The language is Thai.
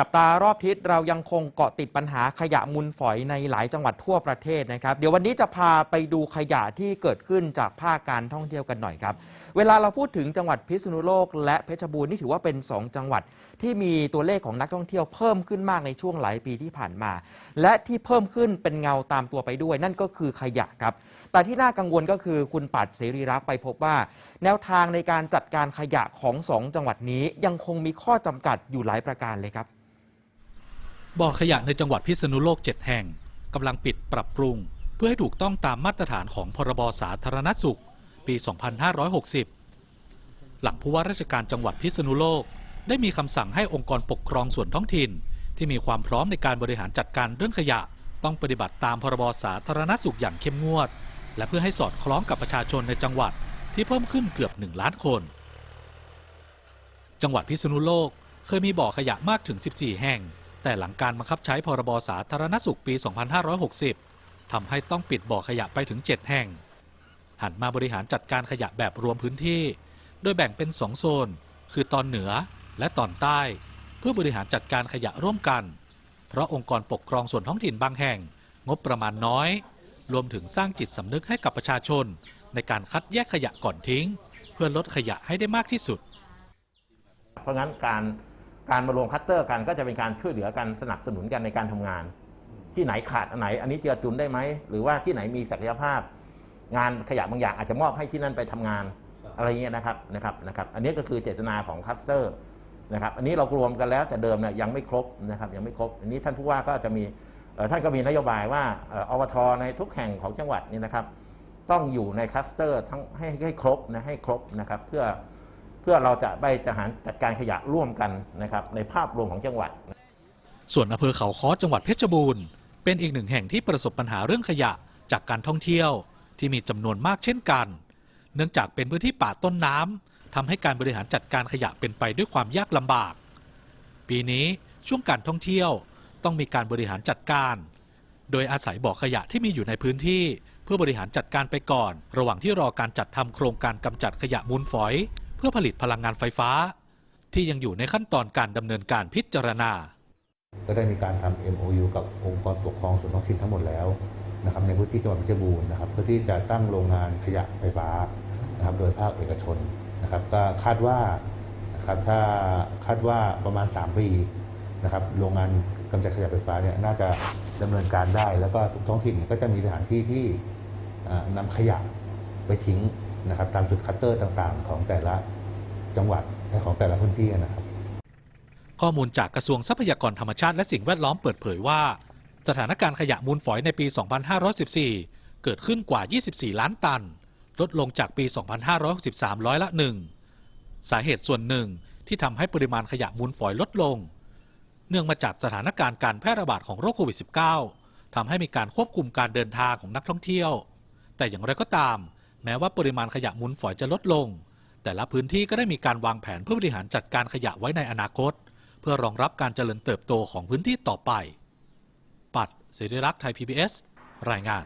จับตารอบทิศเรายังคงเกาะติดปัญหาขยะมูลฝอยในหลายจังหวัดทั่วประเทศนะครับ เดี๋ยววันนี้จะพาไปดูขยะที่เกิดขึ้นจากภาคการท่องเที่ยวกันหน่อยครับ เวลาเราพูดถึงจังหวัดพิษณุโลก และเพชรบูรณ์นี่ถือว่าเป็น 2 จังหวัดที่มีตัวเลขของนักท่องเที่ยวเพิ่มขึ้นมากในช่วงหลายปีที่ผ่านมา และที่เพิ่มขึ้นเป็นเงาตามตัวไปด้วย นั่นก็คือขยะครับ แต่ที่น่ากังวลก็คือคุณปัดเสรีรักไปพบว่า แนวทางในการจัดการขยะของสองจังหวัดนี้ยังคงมีข้อจำกัดอยู่หลายประการเลยครับ บ่อขยะในจังหวัดพิษณุโลก 7 แห่งกำลังปิดปรับปรุง เพื่อให้ถูกต้องตามมาตรฐานของพรบสาธารณสุข ปี 2560 หลังผู้ว่าราชการจังหวัดพิษณุโลก ได้มีคำสั่งให้องค์กรปกครองส่วนท้องถิ่น ที่มีความพร้อมในการบริหารจัดการเรื่องขยะ ต้องปฏิบัติตามพรบสาธารณสุขอย่างเข้มงวด และเพื่อให้สอดคล้องกับประชาชนในจังหวัดที่เพิ่มขึ้นเกือบ 1 ล้านคน จังหวัดพิษณุโลกเคยมีบ่อขยะมากถึง 14 แห่ง แต่หลังการบังคับใช้พรบสาธารณสุขปี 2560 ทำให้ต้องปิดบ่อขยะไปถึง 7 แห่ง หันมาบริหารจัดการขยะแบบรวมพื้นที่ โดยแบ่งเป็น 2 โซน คือตอนเหนือและตอนใต้ เพื่อบริหารจัดการขยะร่วมกัน เพราะองค์กรปกครองส่วนท้องถิ่นบางแห่ง งบประมาณน้อย รวมถึงสร้างจิตสำนึกให้กับประชาชน ในการคัดแยกขยะก่อนทิ้ง เพื่อลดขยะให้ได้มากที่สุด เพราะงั้นการ การมารวมคัตเตอร์กันก็จะเป็นการช่วยเหลือกันสนับสนุนกันในการทำงาน ที่ไหนขาดอันไหน อันนี้เจือจุนได้ไหม หรือว่าที่ไหนมีศักยภาพ งานขยะบางอย่างอาจจะมอบให้ที่นั่นไปทำงานอะไรเงี้ยนะครับนะครับนะครับอันนี้ก็คือเจตนาของคัตเตอร์นะครับอันนี้เรารวมกันแล้วแต่เดิมเนี่ยยังไม่ครบนะครับยังไม่ครบ อันนี้ท่านผู้ว่าก็จะมีเอ่อท่านก็มีนโยบายว่าเอ่ออบทในทุกแห่งของจังหวัดนี่นะครับ ต้องอยู่ในคลัสเตอร์ทั้งให้ให้ครบนะให้ครบนะครับเพื่อเพื่อเราจะไปจัดหารจัดการขยะร่วมกันนะครับในภาพรวมของจังหวัด ส่วนอำเภอเขาค้อจังหวัดเพชรบูรณ์เป็นอีกหนึ่งแห่งที่ประสบปัญหาเรื่องขยะจากการท่องเที่ยวที่มีจำนวนมากเช่นกัน เนื่องจากเป็นพื้นที่ป่าต้นน้ำทำให้การบริหารจัดการขยะเป็นไปด้วยความยากลำบาก ปีนี้ช่วงการท่องเที่ยวต้องมีการบริหารจัดการ โดยอาศัยบ่อขยะที่มีอยู่ในพื้นที่ เพื่อบริหารจัดการไปก่อน ระหว่างที่รอการจัดทำโครงการกำจัดขยะมูลฝอย เพื่อผลิตพลังงานไฟฟ้า ที่ยังอยู่ในขั้นตอนการดำเนินการพิจารณา ก็ได้มีการทำ MOU กับองค์กรปกครองส่วนท้องถิ่นทั้งหมดแล้วนะครับในพื้นที่จังหวัดเพชรบูรณ์นะครับเพื่อที่จะตั้งโรงงานขยะไฟฟ้านะครับโดยภาคเอกชนนะครับก็คาดว่านะครับถ้าคาดว่าประมาณ 3 ปีนะครับโรงงานกำจัดขยะไฟฟ้าเนี่ยน่าจะดำเนินการได้ แล้วก็ทุกท้องถิ่นก็จะมีสถานที่ที่อ่านำขยะไปทิ้ง นะครับตามจุดคัตเตอร์ต่างๆ ของแต่ละจังหวัดและของแต่ละพื้นที่นะครับ ข้อมูลจากกระทรวงทรัพยากรธรรมชาติและสิ่งแวดล้อมเปิดเผยว่า สถานการณ์ขยะมูลฝอยในปี 2514 เกิดขึ้นกว่า 24 ล้านตัน ลดลงจากปี 2563 ร้อยละหนึ่งสาเหตุส่วนหนึ่งที่ทำให้ปริมาณขยะมูลฝอยลดลง เนื่องมาจากสถานการณ์การแพร่ระบาดของโรคโควิด -19 ทำให้มีการควบคุมการเดินทางของนักท่องเที่ยว แต่อย่างไรก็ตาม แม้ว่าปริมาณขยะมูลฝอยจะลดลง แต่ละพื้นที่ก็ได้มีการวางแผนเพื่อบริหารจัดการขยะไว้ในอนาคต เพื่อรองรับการเจริญเติบโตของพื้นที่ต่อไป ปัดศิริรักษ์ไทย PBS รายงาน